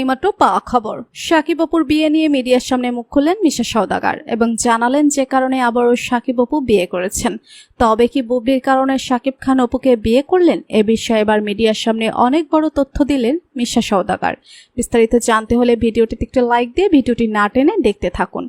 এইমাত্র পাওয়া খবর। সাকিব অপুর বিয়ে নিয়ে মিডিয়ার সামনে মুখ খুললেন মিশা সওদাগার এবং জানালেন যে কারণে আবারও সাকিব অপু বিয়ে করেছেন। তবে কি বুবলির কারণে সাকিব খান অপুকে বিয়ে করলেন? এ বিষয়ে এবার মিডিয়ার সামনে অনেক বড় তথ্য দিলেন মিশা সওদাগার। বিস্তারিত জানতে হলে ভিডিওটিতে একটু লাইক দিয়ে ভিডিওটি না টেনে দেখতে থাকুন।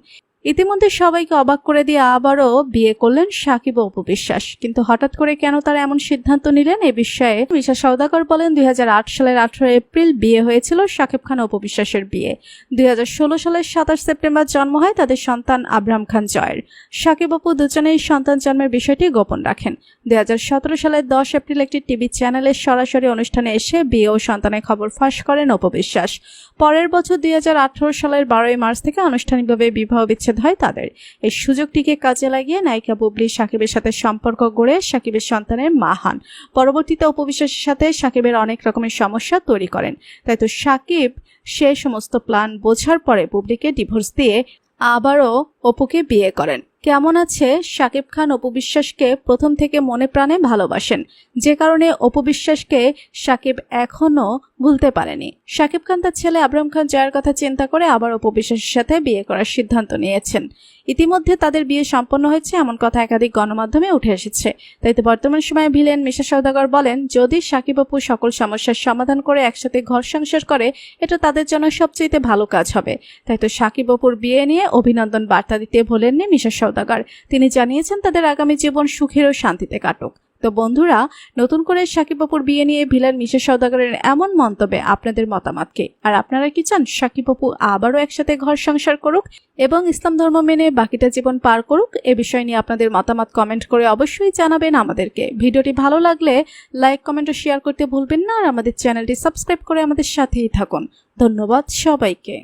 ইতিমধ্যে সবাইকে অবাক করে দিয়ে আবারও বিয়ে করলেন সাকিব অপু বিশ্বাস। কিন্তু হঠাৎ করে কেন তারা এমন সিদ্ধান্ত নিলেন এ বিষয়ে? মিশা সওদাগর বলেন, দুই হাজার আট সালের আঠারো এপ্রিল বিয়ে হয়েছিল সাকিব খান অপু বিশ্বাসের বিয়ে। দুই হাজার ষোলো সালের সাতাশ সেপ্টেম্বর জন্ম হয় তাদের সন্তান আব্রাহাম খান জয়ের। সাকিব অপু দুজনেই সন্তান জন্মের বিষয়টি গোপন রাখেন। দুই হাজার সতেরো সালের দশ এপ্রিল একটি টিভি চ্যানেলে সরাসরি অনুষ্ঠানে এসে বিয়ে ও সন্তানের খবর ফাঁস করেন অপু বিশ্বাস। পরের বছর দুই হাজার আঠারো সালের বারোই মার্চ থেকে আনুষ্ঠানিকভাবে বিবাহ বিচ্ছেদ হয় তাদের। এই সুযোগটিকে কাজে লাগিয়ে নায়িকা বুবলি সাকিবের সাথে সম্পর্ক গড়ে সাকিবের সন্তানের মা হন। পরবর্তীতে উপবিশ্বাসের সাথে সাকিবের অনেক রকমের সমস্যা তৈরি করেন। তাই তো সাকিব সে সমস্ত প্ল্যান বোঝার পরে বুবলিকে ডিভোর্স দিয়ে আবারও অপুকে বিয়ে করেন। কেমন আছে? শাকিব খান অপু বিশ্বাসকে প্রথম থেকে মনে প্রাণে ভালোবাসেন। যে কারণে অপু বিশ্বাসকে শাকিব এখনও ভুলতে পারেনি। শাকিব খান তার ছেলে আবরাম খান জয়ের কথা চিন্তা করে আবার অপু বিশ্বাসের সাথে বিয়ে করার সিদ্ধান্ত নিয়েছেন। ইতিমধ্যে তাদের বিয়ে সম্পন্ন হয়েছে, এমন কথা একাধিক গণমাধ্যমে উঠে এসেছে। তাই তো বর্তমান সময়ে ভিলেন মিশা সৌদাগর বলেন, যদি সাকিব অপু সকল সমস্যার সমাধান করে একসাথে ঘর সংসার করে, এটা তাদের জন্য সবচেয়ে ভালো কাজ হবে। তাই তো সাকিব অপুর বিয়ে নিয়ে অভিনন্দন বার্তা দিতে ভোলেননি মিশা সৌদাগর তিনি জানিয়েছেন, তাদের আগামী জীবন সুখের ও শান্তিতে কাটুক। তো বন্ধুরা, নতুন করে সাকিব অপুর বিয়ে নিয়ে ভিলেন মিশা সৌদাগরের এমন মন্তব্যে আপনাদের মতামতকে আর আপনারা কি চান সাকিব অপু আবারও একসাথে ঘর সংসার করুক এবং ইসলাম ধর্ম মেনে বাকিটা জীবন পার করুক? এ বিষয় নিয়ে আপনাদের মতামত কমেন্ট করে অবশ্যই জানাবেন আমাদেরকে। ভিডিওটি ভালো লাগলে লাইক, কমেন্ট ও শেয়ার করতে ভুলবেন না। আর আমাদের চ্যানেলটি সাবস্ক্রাইব করে আমাদের সাথেই থাকুন। ধন্যবাদ সবাইকে।